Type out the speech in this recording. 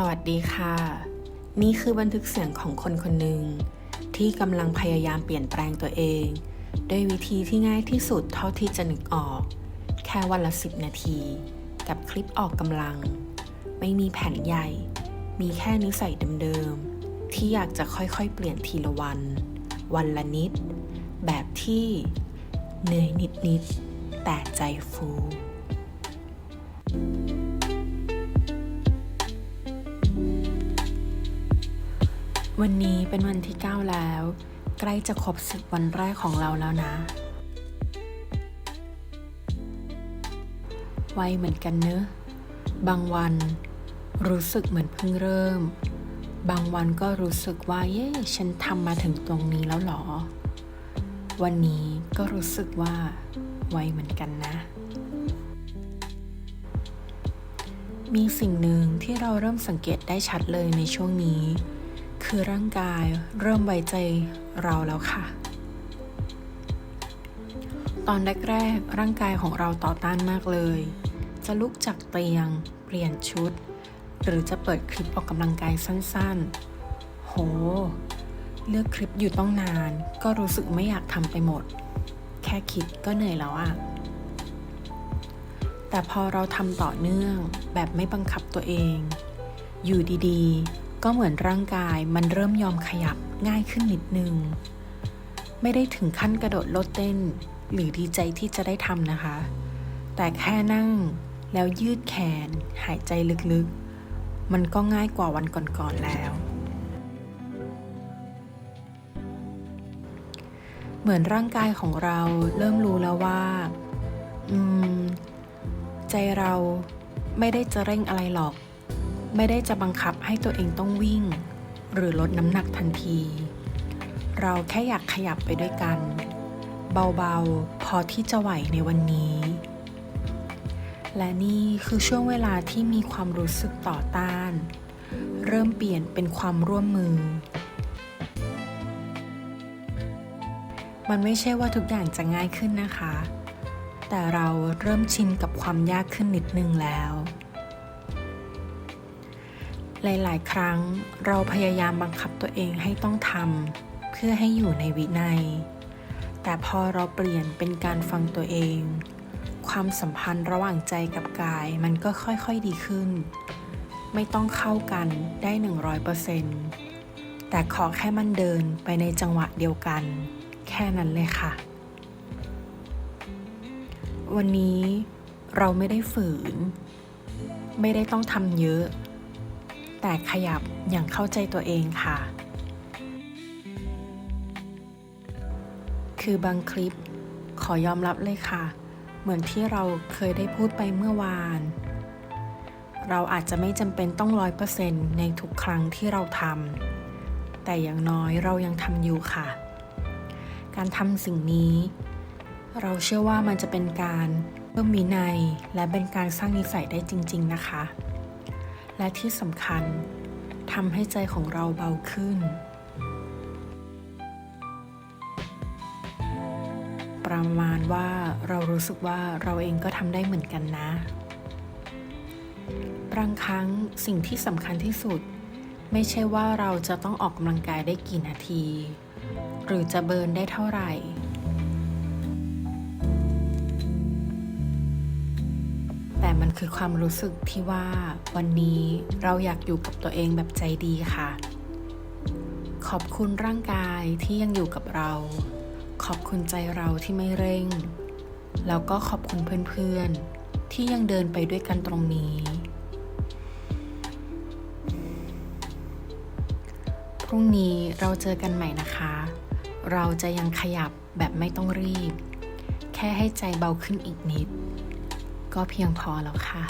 สวัสดีค่ะ นี่คือบันทึกเสียงของคนคนหนึ่งที่กำลังพยายามเปลี่ยนแปลงตัวเอง ด้วยวิธีที่ง่ายที่สุดเท่าที่จะนึกออก แค่วันละ10นาที กับคลิปออกกำลัง ไม่มีแผนใหญ่ มีแค่นิสัยเดิมๆที่อยากจะค่อยๆ เปลี่ยนทีละวัน วันละนิด แบบที่เหนื่อยนิดๆแต่ใจฟู วันนี้เป็นวันที่ 9 แล้ว ใกล้จะครบสิบวันแรกของเราแล้วนะไวเหมือนกันเนอะ บางวันรู้สึกเหมือนเพิ่งเริ่ม บางวันก็รู้สึกว่าเย้ฉันทำมาถึงตรงนี้แล้วหรอ วันนี้ก็รู้สึกว่าไวเหมือนกันนะ มีสิ่งหนึ่งที่เราเริ่มสังเกตได้ชัดเลยในช่วงนี้ คือร่างกายเริ่มไว้ใจเราแล้วค่ะ ตอนแรกๆร่างกายของเราต่อต้านมากเลย จะลุกจากเตียง เปลี่ยนชุด หรือจะเปิดคลิปออกกำลังกายสั้นๆ โห เลือกคลิปอยู่ต้องนาน ก็รู้สึกไม่อยากทำไปหมด แค่คิดก็เหนื่อยแล้วอะแต่พอเราทำต่อเนื่องแบบไม่บังคับตัวเอง อยู่ดีๆ ก็เหมือนร่างกายมันเริ่มยอมขยับง่ายขึ้นนิดนึง ไม่ได้ถึงขั้นกระโดดโลดเต้น หรือดีใจที่จะได้ทำนะคะ แต่แค่นั่งแล้วยืดแขน หายใจลึกๆ มันก็ง่ายกว่าวันก่อนๆแล้ว เหมือนร่างกายของเราเริ่มรู้แล้วว่า อืม ใจเราไม่ได้จะเร่งอะไรหรอก ไม่ได้จะบังคับให้ตัวเองต้องวิ่ง หรือลดน้ำหนักทันที เราแค่อยากขยับไปด้วยกัน เบาๆ พอที่จะไหวในวันนี้ และนี่คือช่วงเวลาที่มีความรู้สึกต่อต้าน เริ่มเปลี่ยนเป็นความร่วมมือ มันไม่ใช่ว่าทุกอย่างจะง่ายขึ้นนะคะ แต่เราเริ่มชินกับความยากขึ้นนิดนึงแล้ว หลายๆ ครั้งเราพยายามบังคับตัวเองให้ต้องทำเพื่อให้อยู่ในวินัย แต่พอเราเปลี่ยนเป็นการฟังตัวเอง ความสัมพันธ์ระหว่างใจกับกายมันก็ค่อยๆดีขึ้น ไม่ต้องเข้ากันได้ 100%แต่ขอแค่มันเดินไปในจังหวะเดียวกัน แค่นั้นเลยค่ะ วันนี้เราไม่ได้ฝืน ไม่ได้ต้องทำเยอะ แต่ขยับอย่างเข้าใจตัวเองค่ะ คือบางคลิปขอยอมรับเลยค่ะ เหมือนที่เราเคยได้พูดไปเมื่อวาน เราอาจจะไม่จำเป็นต้องร้อยเปอร์เซ็นต์ในทุกครั้งที่เราทำแต่อย่างน้อยเรายังทำอยู่ค่ะ การทำสิ่งนี้ เราเชื่อว่ามันจะเป็นการเพิ่มวินัยและเป็นการสร้างนิสัยได้จริง ๆ นะคะ และที่สำคัญทำให้ใจของเราเบาขึ้น ประมาณว่าเรารู้สึกว่าเราเองก็ทำได้เหมือนกันนะ บางครั้งสิ่งที่สำคัญที่สุด ไม่ใช่ว่าเราจะต้องออกกำลังกายได้กี่นาที หรือจะเบิร์นได้เท่าไหร่ แต่มันคือความรู้สึกที่ว่าวันนี้เราอยากอยู่กับตัวเองแบบใจดีค่ะ ขอบคุณร่างกายที่ยังอยู่กับเรา ขอบคุณใจเราที่ไม่เร่ง แล้วก็ขอบคุณเพื่อนๆ ที่ยังเดินไปด้วยกันตรงนี้ พรุ่งนี้เราเจอกันใหม่นะคะ เราจะยังขยับแบบไม่ต้องรีบ แค่ให้ใจเบาขึ้นอีกนิด ก็เพียงพอแล้วค่ะ